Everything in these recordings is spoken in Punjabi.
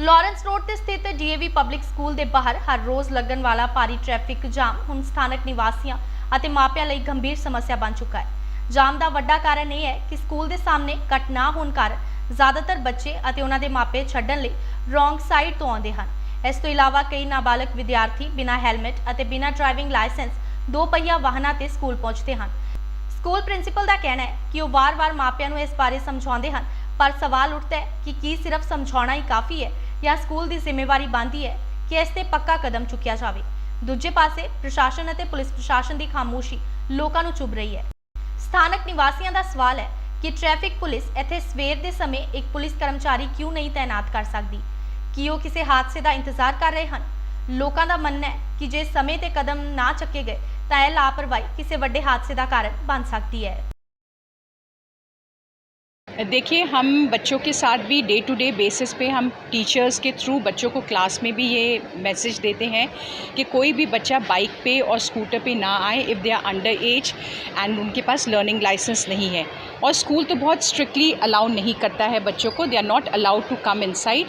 ਲਾਰੈਂਸ ਰੋਡ ਤੇ ਸਥਿਤ ਡੀਏਵੀ ਪਬਲਿਕ ਸਕੂਲ ਦੇ ਬਾਹਰ ਹਰ ਰੋਜ਼ ਲੱਗਣ ਵਾਲਾ ਭਾਰੀ ਟ੍ਰੈਫਿਕ ਜਾਮ ਹੁਣ ਸਥਾਨਕ ਨਿਵਾਸੀਆਂ ਅਤੇ ਮਾਪਿਆਂ ਲਈ ਗੰਭੀਰ ਸਮੱਸਿਆ ਬਣ ਚੁੱਕਾ ਹੈ। ਜਾਮ ਦਾ ਵੱਡਾ ਕਾਰਨ ਇਹ ਹੈ ਕਿ ਸਕੂਲ ਦੇ ਸਾਹਮਣੇ ਕੱਟ ਨਾ ਹੋਣ ਕਾਰਨ ਜ਼ਿਆਦਾਤਰ ਬੱਚੇ ਅਤੇ ਉਹਨਾਂ ਦੇ ਮਾਪੇ ਛੱਡਣ ਲਈ ਰੋਂਗ ਸਾਈਡ ਤੋਂ ਆਉਂਦੇ ਹਨ। ਇਸ ਤੋਂ ਇਲਾਵਾ ਕਈ ਨਾਬਾਲਗ ਵਿਦਿਆਰਥੀ ਬਿਨਾਂ ਹੈਲਮਟ ਅਤੇ ਬਿਨਾਂ ਡਰਾਈਵਿੰਗ ਲਾਇਸੈਂਸ ਦੋ ਪਹੀਆ ਵਾਹਨਾਂ ਤੇ ਸਕੂਲ ਪਹੁੰਚਦੇ ਹਨ। ਸਕੂਲ ਪ੍ਰਿੰਸੀਪਲ ਦਾ ਕਹਿਣਾ ਹੈ ਕਿ ਉਹ ਵਾਰ-ਵਾਰ ਮਾਪਿਆਂ ਨੂੰ ਇਸ ਬਾਰੇ ਸਮਝਾਉਂਦੇ ਹਨ, ਪਰ ਸਵਾਲ ਉੱਠਦਾ ਹੈ ਕਿ ਕੀ ਸਿਰਫ ਸਮਝਾਉਣਾ ਹੀ ਕਾਫੀ ਹੈ ਜਾਂ ਸਕੂਲ ਦੀ ਜ਼ਿੰਮੇਵਾਰੀ ਬਣਦੀ ਹੈ ਕਿ ਇਸ ਤੇ ਪੱਕਾ ਕਦਮ ਚੁੱਕਿਆ ਜਾਵੇ। ਦੂਜੇ ਪਾਸੇ, ਪ੍ਰਸ਼ਾਸਨ ਅਤੇ ਪੁਲਿਸ ਪ੍ਰਸ਼ਾਸਨ ਦੀ ਖਾਮੋਸ਼ੀ ਲੋਕਾਂ ਨੂੰ ਚੁਭ ਰਹੀ ਹੈ। ਸਥਾਨਕ ਨਿਵਾਸੀਆਂ ਦਾ ਸਵਾਲ ਹੈ ਕਿ ਟ੍ਰੈਫਿਕ ਪੁਲਿਸ ਇੱਥੇ ਸਵੇਰ ਦੇ ਸਮੇਂ ਇੱਕ ਪੁਲਿਸ ਕਰਮਚਾਰੀ ਕਿਉਂ ਨਹੀਂ ਤਾਇਨਾਤ ਕਰ ਸਕਦੀ? ਕੀ ਉਹ ਕਿਸੇ ਹਾਦਸੇ ਦਾ ਇੰਤਜ਼ਾਰ ਕਰ ਰਹੇ ਹਨ? ਲੋਕਾਂ ਦਾ ਮੰਨਣਾ ਹੈ ਕਿ ਜੇ ਸਮੇਂ ਤੇ ਕਦਮ ਨਾ ਚੱਕੇ ਗਏ, ਤਾਂ ਇਹ ਲਾਪਰਵਾਹੀ ਕਿਸੇ ਵੱਡੇ ਹਾਦਸੇ ਦਾ ਕਾਰਨ ਬਣ ਸਕਦੀ ਹੈ। देखिए, हम बच्चों के साथ भी डे टू डे बेसिस पे हम टीचर्स के थ्रू बच्चों को क्लास में भी ये मैसेज देते हैं कि कोई भी बच्चा बाइक पे और स्कूटर पे ना आए if they are under age and उनके पास लर्निंग लाइसेंस नहीं है। और स्कूल तो बहुत स्ट्रिक्टली अलाउ नहीं करता है बच्चों को they are not allowed to come inside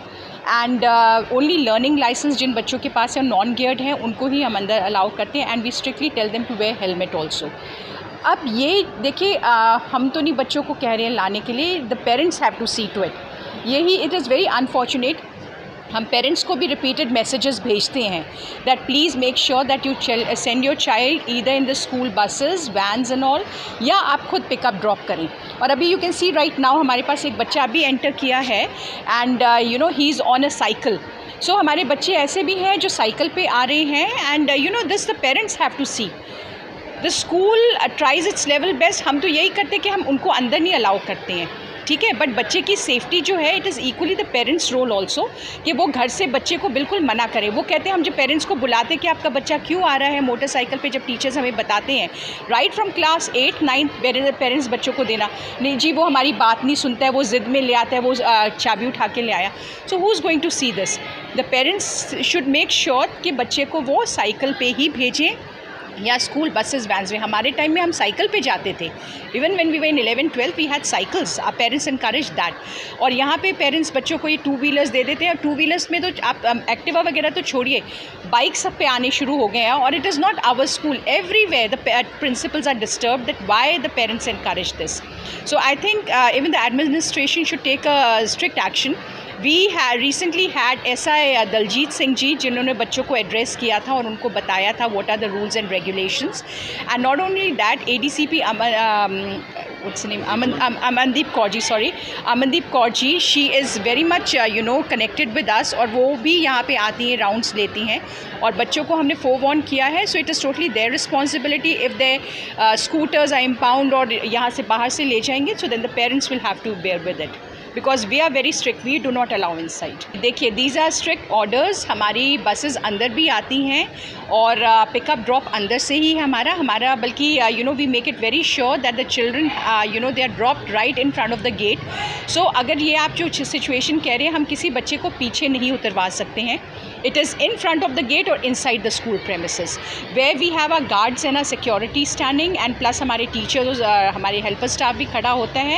and only learning licence जिन बच्चों के पास है नॉन गियर्ड हैं, उनको ही हम अंदर अलाउ करते हैं and we strictly tell them to wear helmet also अब ये देखिए हम तो नहीं बच्चों को कह रहे हैं लाने के लिए the parents have to see to it यही इट इज़ वेरी अनफॉर्चुनेट हम पेरेंट्स को भी रिपीटेड मैसेजेस भेजते हैं that please make sure that you send your child either in the school buses vans and all या आप खुद पिकअप ड्रॉप करें. और अभी you can see right now हमारे पास एक बच्चा अभी एंटर किया है and you know he is on a cycle so हमारे बच्चे ऐसे भी हैं जो साइकिल पे आ रहे हैं and you know this the parents have to see the school tries its level best हम तो यही करते कि हम उनको अंदर नहीं अलाउ करते हैं, ठीक है? बट बच्चे की सेफ्टी जो है it is equally the parents role also कि वो घर से बच्चे को बिल्कुल मना करें। वो कहते हैं, हम जब पेरेंट्स को बुलाते कि आपका बच्चा क्यों आ रहा है मोटरसाइकिल पे जब टीचर्स हमें बताते हैं right from class eight ninth parents बच्चों को देना, नहीं जी, वो हमारी बात नहीं सुनता है, वो ज़िद में ले आता है, वो चाबी उठा के ले आया। So who is going to see this the parents should make sure कि बच्चे को वो साइकिल पर ही भेजें। या स्कूल बसेस वैन्स में हमारे टाइम में हम साइकिल पे जाते थे even when we were in eleven twelfth we had cycles our parents encourage that और यहाँ पे पेरेंट्स बच्चों को ये टू व्हीलर्स दे देते हैं और टू व्हीलर्स में तो आप एक्टिवा वगैरह तो छोड़िए बाइक सब पे आने शुरू हो गए हैं और it is not our school everywhere the principals are disturb that why the parents encourage this so i think uh, even the administration should take a strict action we है recently had S I Daljit Singh ji जिन्होंने बच्चों को एड्रेस किया था और उनको बताया था what are the rules and regulations and not only that A D C P what's the name Aman, um, Amandeep Kaur ji sorry Amandeep Kaur ji she is very much uh, you know connected with us और वो भी यहाँ पे आती हैं राउंड्स लेती हैं और बच्चों को हमने फोरवॉर्न किया है so it is totally their responsibility if they scooters I impound और यहाँ से बाहर से ले जाएंगे so then the parents will have to bear with it because we are very strict we do not allow inside देखिए दीज आर स्ट्रिक्ट ऑर्डर्स हमारी बसेज अंदर भी आती हैं और पिकअप ड्रॉप अंदर से ही हमारा। हमारा बल्कि you know we make it very sure that the children you know they are dropped right in front of the gate so अगर ये आप जो सिचुएशन कह रहे हैं हम किसी बच्चे को पीछे नहीं उतरवा सकते हैं। It is in front of the gate और inside the school premises where we have a guards and our security standing and plus हमारे teachers uh, हमारे हेल्पर स्टाफ भी खड़ा होता है।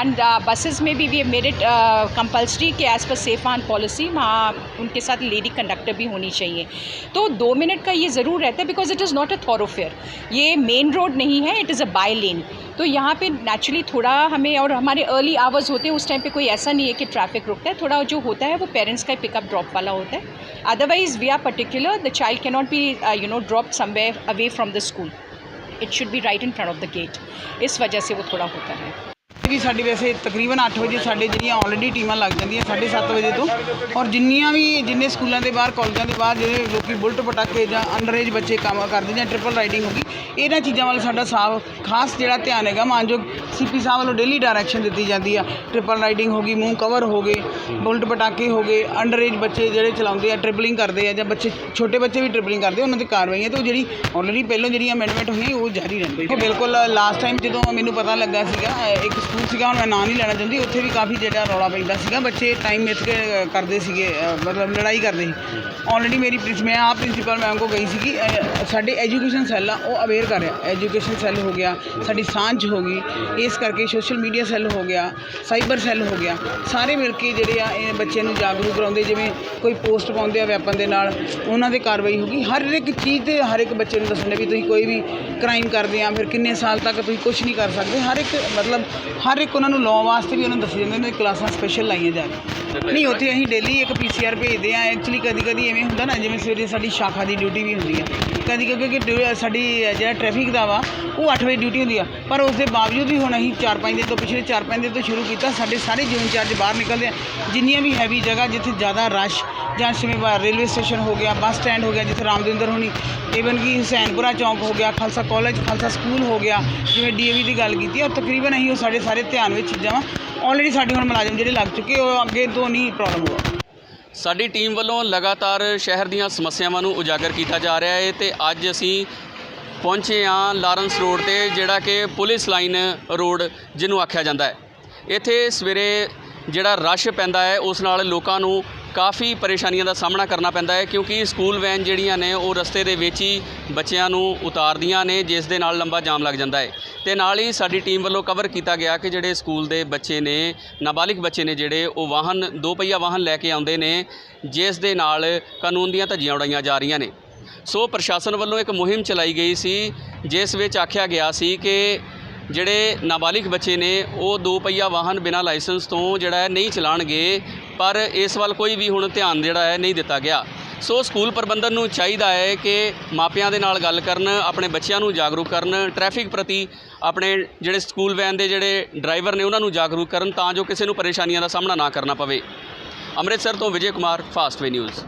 एंड बसेज में भी we have made के as per safe as policy वहाँ उनके साथ लेडी कंडक्टर भी होनी चाहिए। तो दो मिनट का ये ज़रूर रहता है because it is not a thoroughfare ये मेन रोड नहीं है it is a by lane तो यहाँ पे नेचुरली थोड़ा हमें और हमारे अर्ली आवर्स होते हैं, उस टाइम पे कोई ऐसा नहीं है कि ट्रैफ़िक रुकता है। थोड़ा जो होता है वो पेरेंट्स का पिकअप ड्रॉप वाला होता है। Otherwise we are particular the child can not be you know drop somewhere away from the school it should be right in front of the gate इस वजह से वो थोड़ा होता है। ਵੀ ਸਾਡੀ ਵੈਸੇ ਤਕਰੀਬਨ 8 ਵਜੇ ਸਾਡੇ ਜਿਹੜੀਆਂ ਆਲਰੇਡੀ ਟੀਮਾਂ ਲੱਗ ਜਾਂਦੀਆਂ 7:30 ਵਜੇ ਤੋਂ। ਔਰ ਜਿੰਨੀਆਂ ਵੀ, ਜਿੰਨੇ ਸਕੂਲਾਂ ਦੇ ਬਾਹਰ, ਕਾਲਜਾਂ ਦੇ ਬਾਹਰ ਜਿਹੜੇ ਲੋਕੀ ਬੁਲਟ ਪਟਾਕੇ ਜਾਂ ਅੰਡਰ ਏਜ ਬੱਚੇ ਕੰਮ ਕਰਦੇ ਜਾਂ ਟ੍ਰਿਪਲ ਰਾਈਡਿੰਗ ਹੋ ਗਈ, ਇਹਨਾਂ ਚੀਜ਼ਾਂ ਵੱਲ ਸਾਡਾ ਸਾਫ਼, ਖਾਸ ਜਿਹੜਾ ਧਿਆਨ ਹੈਗਾ। ਮਾਨਯੋਗ ਸੀਪੀ ਸਾਹਿਬ ਵੱਲੋਂ ਡੇਲੀ ਡਾਇਰੈਕਸ਼ਨ ਦਿੱਤੀ ਜਾਂਦੀ ਆ। ਟ੍ਰਿਪਲ ਰਾਈਡਿੰਗ ਹੋ ਗਈ, ਮੂੰਹ ਕਵਰ ਹੋ ਗਏ, ਬੁਲਟ ਪਟਾਕੇ ਹੋ ਗਏ ਅੰਡਰ ਏਜ ਬੱਚੇ ਜਿਹੜੇ ਚਲਾਉਂਦੇ ਆ ਟ੍ਰਿਪਲਿੰਗ ਕਰਦੇ ਆ ਜਾਂ ਬੱਚੇ, ਛੋਟੇ ਬੱਚੇ ਵੀ ਟ੍ਰਿਪਲਿੰਗ ਕਰਦੇ ਉਹਨਾਂ ਤੇ ਕਾਰਵਾਈਆਂ ਤੇ ਉਹ ਜਿਹੜੀ ਆਲਰੇਡੀ ਪਹਿਲਾਂ ਜਿਹੜੀ ਅਮੈਂਡਮੈਂਟ ਹੋਈ ਉਹ ਜਾਰੀ ਰਹਿੰਦੀ ਹੈ ਬਿਲਕੁਲ ਲਾਸਟ ਟਾਈਮ ਜਦੋਂ ਮੈਨੂੰ ਪਤਾ ਲੱਗਾ ਸੀਗਾ ਇੱਕ ਸਕੂਲ ਸਕੂਲ ਸੀਗਾ ਹੁਣ ਮੈਂ ਨਾਂ ਨਹੀਂ ਲੈਣਾ ਚਾਹੁੰਦੀ। ਉੱਥੇ ਵੀ ਕਾਫੀ ਜਿਹੜਾ ਰੌਲਾ ਪੈਂਦਾ ਸੀਗਾ। ਬੱਚੇ ਟਾਈਮ ਮਿੱਥ ਕੇ ਕਰਦੇ ਸੀਗੇ ਅ, ਮਤਲਬ ਲੜਾਈ ਕਰਦੇ ਸੀ। ਆਲਰੇਡੀ ਮੇਰੀ ਪ੍ਰਿੰਸ ਮੈਂ ਆਪ ਪ੍ਰਿੰਸੀਪਲ ਮੈਮ ਕੋ ਗਈ ਸੀਗੀ। ਅ, ਸਾਡੇ ਐਜੂਕੇਸ਼ਨ ਸੈੱਲ ਆ ਉਹ ਅਵੇਅਰ ਕਰ ਰਿਹਾ। ਐਜੂਕੇਸ਼ਨ ਸੈੱਲ ਹੋ ਗਿਆ ਸਾਡੀ ਸਾਂਝ ਹੋ ਗਈ। ਇਸ ਕਰਕੇ ਸੋਸ਼ਲ ਮੀਡੀਆ ਸੈੱਲ ਹੋ ਗਿਆ ਸਾਈਬਰ ਸੈੱਲ ਹੋ ਗਿਆ। ਸਾਰੇ ਮਿਲ ਕੇ ਜਿਹੜੇ ਆ ਇਹ ਬੱਚਿਆਂ ਨੂੰ ਜਾਗਰੂਕ ਕਰਾਉਂਦੇ ਜਿਵੇਂ ਕੋਈ ਪੋਸਟ ਪਾਉਂਦੇ ਆ ਵੈਪਨ ਦੇ ਨਾਲ ਉਹਨਾਂ ਦੇ ਕਾਰਵਾਈ ਹੋਗੀ ਹਰ ਇੱਕ ਚੀਜ਼ ਤੇ ਹਰ ਇੱਕ ਬੱਚੇ ਨੂੰ ਦੱਸਣੇ ਵੀ ਤੁਸੀਂ ਕੋਈ ਵੀ ਕ੍ਰਾਈਮ ਕਰਦੇ ਆ ਫਿਰ ਕਿੰਨੇ ਸਾਲ ਤੱਕ ਤੁਸੀਂ ਕੁਝ ਨਹੀਂ ਕਰ ਸਕਦੇ। ਹਰ ਇੱਕ ਮਤਲਬ ਹਰ ਹਰ ਇੱਕ ਉਹਨਾਂ ਨੂੰ ਲਾਅ ਵਾਸਤੇ ਵੀ ਉਹਨਾਂ ਨੂੰ ਦੱਸੇ ਜਾਂਦੇ ਨੇ ਕਲਾਸਾਂ ਸਪੈਸ਼ਲ ਲਾਈਆਂ ਜਾ ਰਹੀਆਂ। ਨਹੀਂ, ਉੱਥੇ ਅਸੀਂ ਡੇਲੀ ਇੱਕ ਪੀਸੀਆਰ ਭੇਜਦੇ ਆ ਐਕਚੁਅਲੀ ਕਦੀ ਕਦੀ ਐਵੇਂ ਹੁੰਦਾ ਨਾ, ਜਿਵੇਂ ਸਵੇਰੇ ਸਾਡੀ ਸ਼ਾਖਾ ਦੀ ਡਿਊਟੀ ਵੀ ਹੁੰਦੀ ਆ। ਕਦੀ ਕਿਉਂਕਿ ਡਿਊ- ਸਾਡੀ ਜਿਹੜਾ ਟ੍ਰੈਫਿਕ ਦਾ ਵਾ, ਉਹ 8 ਵਜੇ ਡਿਊਟੀ ਹੁੰਦੀ ਆ। ਪਰ ਉਸ ਦੇ ਬਾਵਜੂਦ ਵੀ ਹੁਣ ਅਸੀਂ 4-5 ਦਿਨ ਤੋਂ ਪਿਛਲੇ 4-5 ਦਿਨ ਤੋਂ ਸ਼ੁਰੂ ਕੀਤਾ, ਸਾਡੇ ਸਾਰੇ ਜੂਨ ਚਾਰਜ ਬਾਹਰ ਨਿਕਲਦੇ ਆ। ਜਿੰਨੀਆਂ ਵੀ ਹੈਵੀ ਜਗ੍ਹਾ ਜਿੱਥੇ ਜ਼ਿਆਦਾ ਰਸ਼ ਜਾਂ ਜਿਵੇਂ ਬਾ- ਰੇਲਵੇ ਸਟੇਸ਼ਨ ਹੋ ਗਿਆ, ਬੱਸ ਸਟੈਂਡ ਹੋ ਗਿਆ, ਜਿੱਥੇ ਰਾਮਦਿੰਦਰ ਹੋਣੀ ਈਵਨ ਕਿ ਹੁਸੈਨਪੁਰਾ ਚੌਂਕ ਹੋ ਗਿਆ, ਖਾਲਸਾ ਕਾਲਜ, ਖਾਲਸਾ ਸਕੂਲ ਹੋ ਗਿਆ, ਜਿਵੇਂ ਡੀਏਵੀ ਦੀ ਗੱਲ ਕੀਤੀ ਆ ਤਕਰੀਬਨ ਅਸੀਂ ਉਹ ਸਾਡੇ ਸਾਰੇ ਧਿਆਨ ਵਿੱਚ ਚੀਜ਼ਾਂ ਵਾ। ਆਲਰੇਡੀ ਸਾਡੇ ਹੁਣ ਮੁਲਾਜ਼ਮ ਜਿਹੜੇ ਲੱਗ ਚੁੱਕੇ, ਉਹ ਅੱਗੇ ਤੋਂ ਨਹੀਂ ਪ੍ਰੋਬਲਮ ਹੋਆ ਸਾਡੀ ਟੀਮ ਵੱਲੋਂ ਲਗਾਤਾਰ ਸ਼ਹਿਰ ਦੀਆਂ ਸਮੱਸਿਆਵਾਂ ਨੂੰ ਉਜਾਗਰ ਕੀਤਾ ਜਾ ਰਿਹਾ ਹੈ ਤੇ ਅੱਜ ਅਸੀਂ ਪਹੁੰਚੇ ਹਾਂ ਲਾਰੈਂਸ ਰੋਡ ਤੇ, ਜਿਹੜਾ ਕਿ ਪੁਲਿਸ ਲਾਈਨ ਰੋਡ ਜਿਹਨੂੰ ਆਖਿਆ ਜਾਂਦਾ ਹੈ। ਇੱਥੇ ਸਵੇਰੇ ਜਿਹੜਾ ਰਸ਼ ਪੈਂਦਾ ਹੈ, ਉਸ ਨਾਲ ਲੋਕਾਂ ਨੂੰ ਕਾਫੀ ਪਰੇਸ਼ਾਨੀਆਂ ਦਾ ਸਾਹਮਣਾ ਕਰਨਾ ਪੈਂਦਾ ਹੈ ਕਿਉਂਕਿ ਸਕੂਲ ਵੈਨ ਜਿਹੜੀਆਂ ਨੇ ਉਹ ਰਸਤੇ ਦੇ ਵਿੱਚ ਹੀ ਬੱਚਿਆਂ ਨੂੰ ਉਤਾਰਦੀਆਂ ਨੇ, ਜਿਸ ਦੇ ਨਾਲ ਲੰਬਾ ਜਾਮ ਲੱਗ ਜਾਂਦਾ ਹੈ। ਤੇ ਨਾਲ ਹੀ ਸਾਡੀ ਟੀਮ ਵੱਲੋਂ ਕਵਰ ਕੀਤਾ ਗਿਆ ਕਿ ਜਿਹੜੇ ਸਕੂਲ ਦੇ ਬੱਚੇ ਨੇ, ਨਾਬਾਲਿਗ ਬੱਚੇ ਨੇ ਜਿਹੜੇ, ਉਹ ਵਾਹਨ, ਦੋ ਪਹੀਆ ਵਾਹਨ ਲੈ ਕੇ ਆਉਂਦੇ ਨੇ, ਜਿਸ ਦੇ ਨਾਲ ਕਾਨੂੰਨ ਦੀਆਂ ਧੱਜੀਆਂ ਉਡਾਈਆਂ ਜਾ ਰਹੀਆਂ ਨੇ। ਸੋ ਪ੍ਰਸ਼ਾਸਨ ਵੱਲੋਂ ਇੱਕ ਮੁਹਿੰਮ ਚਲਾਈ ਗਈ ਸੀ, ਜਿਸ ਵਿੱਚ ਆਖਿਆ ਗਿਆ ਸੀ ਕਿ ਜਿਹੜੇ ਨਾਬਾਲਿਗ ਬੱਚੇ ਨੇ, ਉਹ ਦੋ ਪਹੀਆ ਵਾਹਨ ਬਿਨਾਂ ਲਾਇਸੈਂਸ ਤੋਂ ਜਿਹੜਾ ਹੈ ਨਹੀਂ ਚਲਾਣਗੇ, ਪਰ ਇਸ ਵੱਲ ਕੋਈ ਵੀ ਹੁਣ ਧਿਆਨ ਜਿਹੜਾ ਹੈ ਨਹੀਂ ਦਿੱਤਾ ਗਿਆ। ਸੋ ਸਕੂਲ ਪ੍ਰਬੰਧਨ ਨੂੰ ਚਾਹੀਦਾ ਹੈ ਕਿ ਮਾਪਿਆਂ ਦੇ ਨਾਲ ਗੱਲ ਕਰਨ, ਆਪਣੇ ਬੱਚਿਆਂ ਨੂੰ ਜਾਗਰੂਕ ਕਰਨ, ਟ੍ਰੈਫਿਕ ਪ੍ਰਤੀ ਆਪਣੇ ਜਿਹੜੇ ਸਕੂਲ ਵੈਨ ਦੇ ਜਿਹੜੇ ਡਰਾਈਵਰ ਨੇ, ਉਹਨਾਂ ਨੂੰ ਜਾਗਰੂਕ ਕਰਨ ਤਾਂ ਜੋ ਕਿਸੇ ਨੂੰ ਪਰੇਸ਼ਾਨੀਆਂ ਦਾ ਸਾਹਮਣਾ ਨਾ ਕਰਨਾ ਪਵੇ। ਅੰਮ੍ਰਿਤਸਰ ਤੋਂ ਵਿਜੇ ਕੁਮਾਰ ਫਾਸਟਵੇ ਨਿਊਜ਼